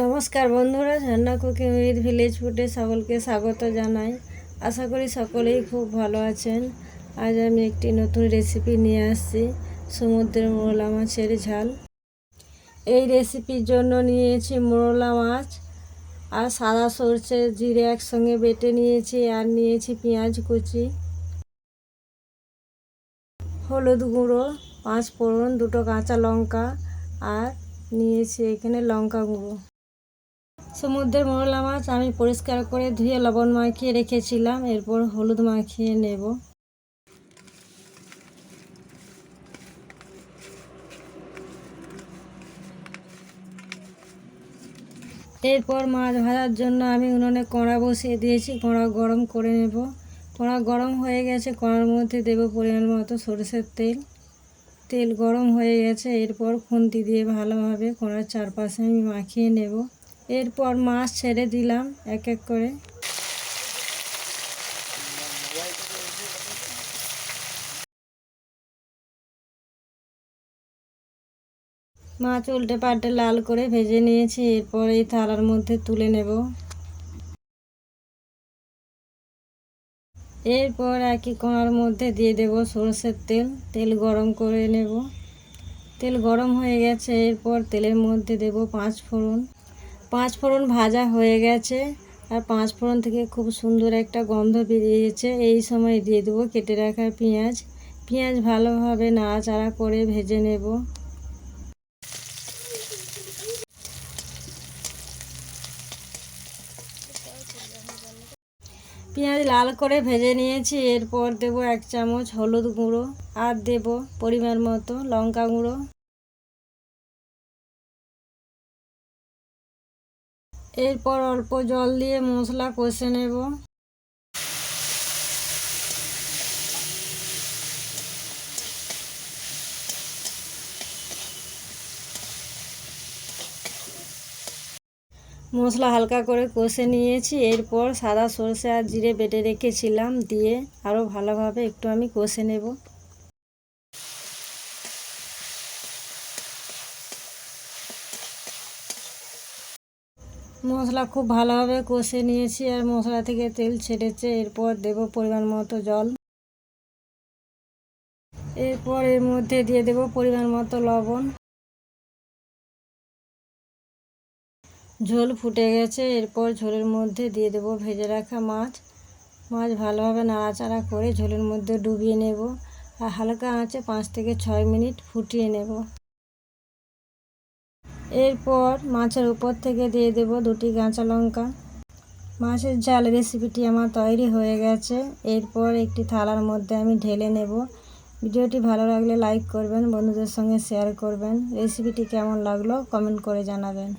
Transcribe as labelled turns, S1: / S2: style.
S1: নমস্কার বন্ধুরা ঝর্ণা cooking with village ফুডে সকলকে স্বাগত জানাই। আশা করি সকলেই খুব ভালো আছেন। আজ আমি একটি নতুন রেসিপি নিয়ে আসছি, সমুদ্রের মোরলা মাছের ঝাল। এই রেসিপির জন্য নিয়েছি মোরলা মাছ আর সাদা সর্ষে জিরে একসঙ্গে বেটে নিয়েছি আর নিয়েছি পেঁয়াজ কুচি, হলুদ গুঁড়ো, পাঁচ ফোড়ন, দুটো কাঁচা লঙ্কা আর নিয়েছি এখানে লঙ্কা গুঁড়ো। সমুদ্রের মোরলা মাছ আমি পরিষ্কার করে ধুয়ে লবণ মাখিয়ে রেখেছিলাম, এরপর হলুদ মাখিয়ে নেব। এরপর মাছ ভাজার জন্য আমি উনুনে কড়া বসিয়ে দিয়েছি, কড়া গরম করে নেব। কড়া গরম হয়ে গেছে, কড়ার মধ্যে দেব পরিমাণ মতো সরষের তেল। তেল গরম হয়ে গেছে, এরপর খুন্তি দিয়ে ভালোভাবে কড়ার চারপাশে আমি মাখিয়ে নেব। এরপর মাছ ছেড়ে দিলাম এক এক করে। মাছ উল্টে পাল্টে লাল করে ভেজে নিয়েছি, এরপর এই থালার মধ্যে তুলে নেব। এরপর একই কোণার মধ্যে দিয়ে দেব সরষের তেল তেল গরম করে নেব। তেল গরম হয়ে গেছে, এরপর তেলের মধ্যে দেব পাঁচ ফোড়ন পাঁচ ফোড়ন ভাজা হয়ে গেছে আর পাঁচ ফোড়ন থেকে খুব সুন্দর একটা গন্ধ বেরিয়েছে এই সময় দিয়ে দেবো কেটে রাখা পেঁয়াজ। পেঁয়াজ ভালোভাবে নাড়াচাড়া করে ভেজে নেব। পেঁয়াজ লাল করে ভেজে নিয়েছি। এরপর দেব এক চামচ হলুদ গুঁড়ো। আর দেব পরিমাণ মতো লঙ্কা গুঁড়ো। এরপর অল্প জল দিয়ে মশলা কষে নেব। মশলা হালকা করে কষে নিয়েছি। এরপর সাদা সরষে আর জিরে বেটে রেখেছিলাম। দিয়ে আরও ভালোভাবে একটু আমি কষে নেব। মশলা খুব ভালোভাবে কষে নিয়েছি আর মশলা থেকে তেল ছেড়েছে। এরপর দেব পরিমাণ মতো জল। এরপর এর মধ্যে দিয়ে দেব পরিমাণ মতো লবণ। ঝোল ফুটে গেছে। এরপর ঝোলের মধ্যে দিয়ে দেব ভেজে রাখা মাছ। মাছ ভালোভাবে নাড়াচাড়া করে ঝোলের মধ্যে ডুবিয়ে নেব। আর হালকা আঁচে পাঁচ থেকে ছয় মিনিট ফুটিয়ে নেব। এরপর মাছের উপর থেকে দিয়ে দেব দুটি কাঁচা লঙ্কা। মাছের ঝাল রেসিপিটি আমার তৈরি হয়ে গেছে। এরপর একটি থালার মধ্যে আমি ঢেলে নেব। ভিডিওটি ভালো লাগলে লাইক করবেন, বন্ধুদের সঙ্গে শেয়ার করবেন। রেসিপিটি কেমন লাগল কমেন্ট করে জানাবেন।